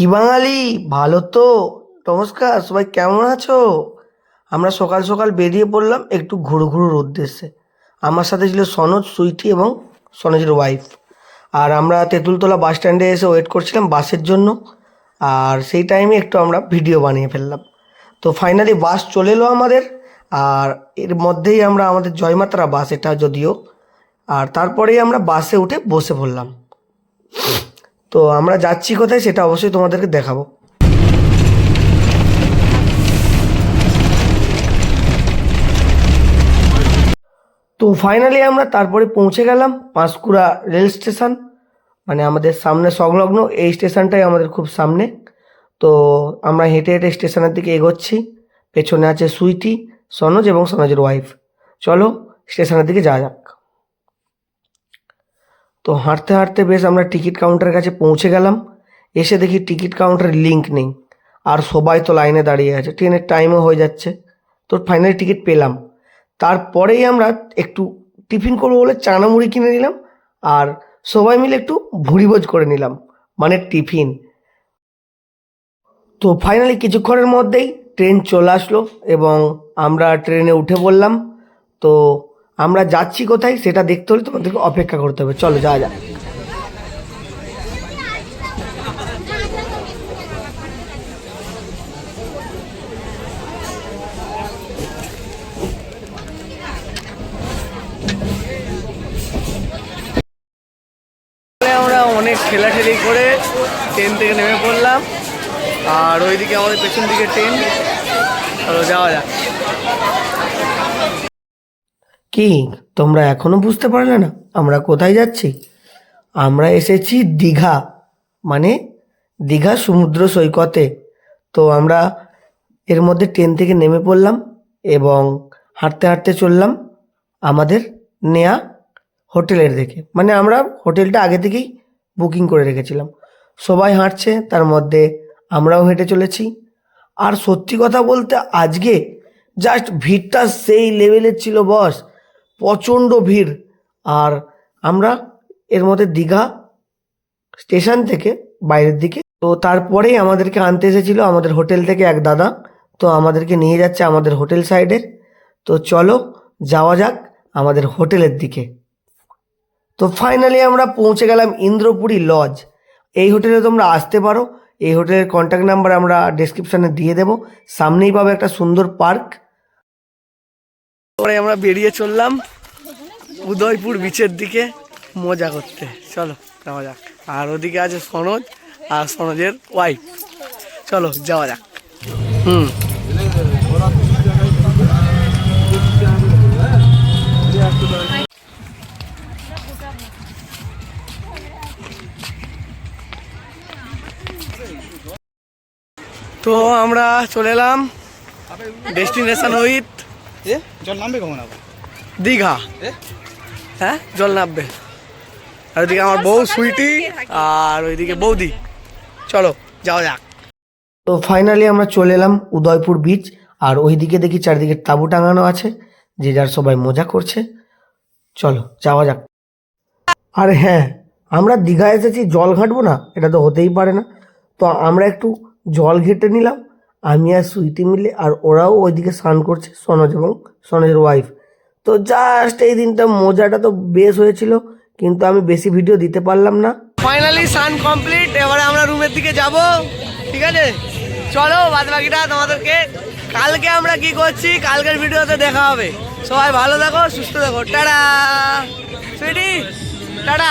কি বাঙালি? ভালো তো। নমস্কার, সবাই কেমন আছো? আমরা সকাল সকাল বেরিয়ে পড়লাম একটু ঘুরু ঘুরুর উদ্দেশ্যে আমার সাথে ছিল সনজ, সুইটি এবং সনজের ওয়াইফ আর আমরা তেঁতুলতলা বাস স্ট্যান্ডে এসে ওয়েট করছিলাম বাসের জন্য। আর সেই টাইমে একটু আমরা ভিডিও বানিয়ে ফেললাম। তো ফাইনালি বাস চলে এলো আমাদের। আর এর মধ্যেই আমরা আমাদের জয়মাত্রা বাস এটা যদিও। আর তারপরেই আমরা বাসে উঠে বসে পড়লাম। তো আমরা যাচ্ছি কোথায় সেটা অবশ্যই তোমাদেরকে দেখাবো। তো ফাইনালি আমরা তারপরে পৌঁছে গেলাম পাঁশকুড়া রেল স্টেশন। মানে আমাদের সামনে সংলগ্ন এই স্টেশনটাই আমাদের খুব সামনে। তো আমরা হেঁটে হেঁটে স্টেশনের দিকে এগোচ্ছি। পেছনে আছে সুইটি, সনোজ এবং সনোজের ওয়াইফ চলো স্টেশনের দিকে যাওয়া যাক। তো হাঁটতে হাঁটতে বেশ আমরা টিকিট কাউন্টারের কাছে পৌঁছে গেলাম। এসে দেখি টিকিট কাউন্টারের লিঙ্ক নেই। আর সবাই তো লাইনে দাঁড়িয়ে আছে। ট্রেনের টাইমও হয়ে যাচ্ছে। তো ফাইনালি টিকিট পেলাম। তারপরেই আমরা একটু টিফিন করব বলে চানা মুড়ি কিনে নিলাম আর সবাই মিলে একটু ভুড়িভোজ করে নিলাম মানে টিফিন। তো ফাইনালি কিছুক্ষণের মধ্যেই ট্রেন চলে আসলো এবং আমরা ট্রেনে উঠে পড়লাম। তো আমরা যাচ্ছি কোথায় সেটা দেখতে হলে তোমাদেরকে অপেক্ষা করতে হবে। চলো, যাওয়া যাক। ঠেলাঠেলি করে ট্রেন থেকে নেমে পড়লাম। আর ওইদিকে আমাদের পেছন দিকে ট্রেন চলো, যাওয়া যাক। কি? তোমরা এখনও বুঝতে পারলে না, আমরা কোথায় যাচ্ছি? আমরা এসেছি দীঘা মানে দীঘা সমুদ্র সৈকতে। তো আমরা এর মধ্যে ট্রেন থেকে নেমে পড়লাম এবং হাঁটতে হাঁটতে চললাম আমাদের নেয়া হোটেলের দিকে। মানে আমরা হোটেলটা আগে থেকেই বুকিং করে রেখেছিলাম। সবাই হাঁটছে, তার মধ্যে আমরাও হেঁটে চলেছি। আর সত্যি কথা বলতে আজকে জাস্ট ভিড়টা সেই লেভেলের ছিল বস। প্রচণ্ড ভিড়। আর আমরা এর মধ্যে দীঘা স্টেশন থেকে বাইরের দিকে। তো তারপরেই আমাদেরকে আনতে এসেছিল আমাদের হোটেল থেকে এক দাদা। তো আমাদেরকে নিয়ে যাচ্ছে আমাদের হোটেল সাইডের তো চলো যাওয়া যাক আমাদের হোটেলের দিকে। তো ফাইনালি আমরা পৌঁছে গেলাম ইন্দ্রপুরী লজ। এই হোটেলে তোমরা আসতে পারো। এই হোটেলের কন্ট্যাক্ট নাম্বার আমরা ডেসক্রিপশানে দিয়ে দেবো। সামনেই পাবে একটা সুন্দর পার্ক। পরে আমরা বেরিয়ে চললাম উদয়পুর বিচের দিকে মজা করতে। চলো, যাওয়া যাক। আর ওদিকে আছে সনজ আর সনজের ওয়াইফ চলো, যাওয়া যাক। হুম। তো আমরা চলে এলাম ডেস্টিনেশন উইথ এ? জল নামবে কখন আবার? দীঘা। হ্যাঁ? জল নামবে। আর ওইদিকে আমার বউ সুইটি আর ওইদিকে বৌদি। চলো যাওয়া যাক। তো ফাইনালি আমরা চলে এলাম উদয়পুর বিচ আর ওইদিকে দেখি চারিদিকে তাঁবু টাঙানো আছে যে যার সবাই মজা করছে। চলো যাওয়া যাক। আর হ্যাঁ আমরা দীঘা এসেছি জল ঘাঁটবো না এটা তো হতেই পারে না। তো আমরা একটু জল ঘেঁটে নিলাম আমি আর সুইটি মিলে আর ওরাও ওইদিকে স্নান করছে সনজ এবং সনজের ওয়াইফ তো জাস্ট এই দিনটা মজাটা তো বেশ হয়েছিল কিন্তু আমি বেশি ভিডিও দিতে পারলাম না। ফাইনালি সান কমপ্লিট এবারে আমরা রুমের দিকে যাব। ঠিক আছে? চলো বাদ বাকিটা তোমাদেরকে কালকে আমরা কি করছি কালকের ভিডিওতে দেখা হবে। সবাই ভালো থাকো সুস্থ থাকো। টাটা! Sweetie tata!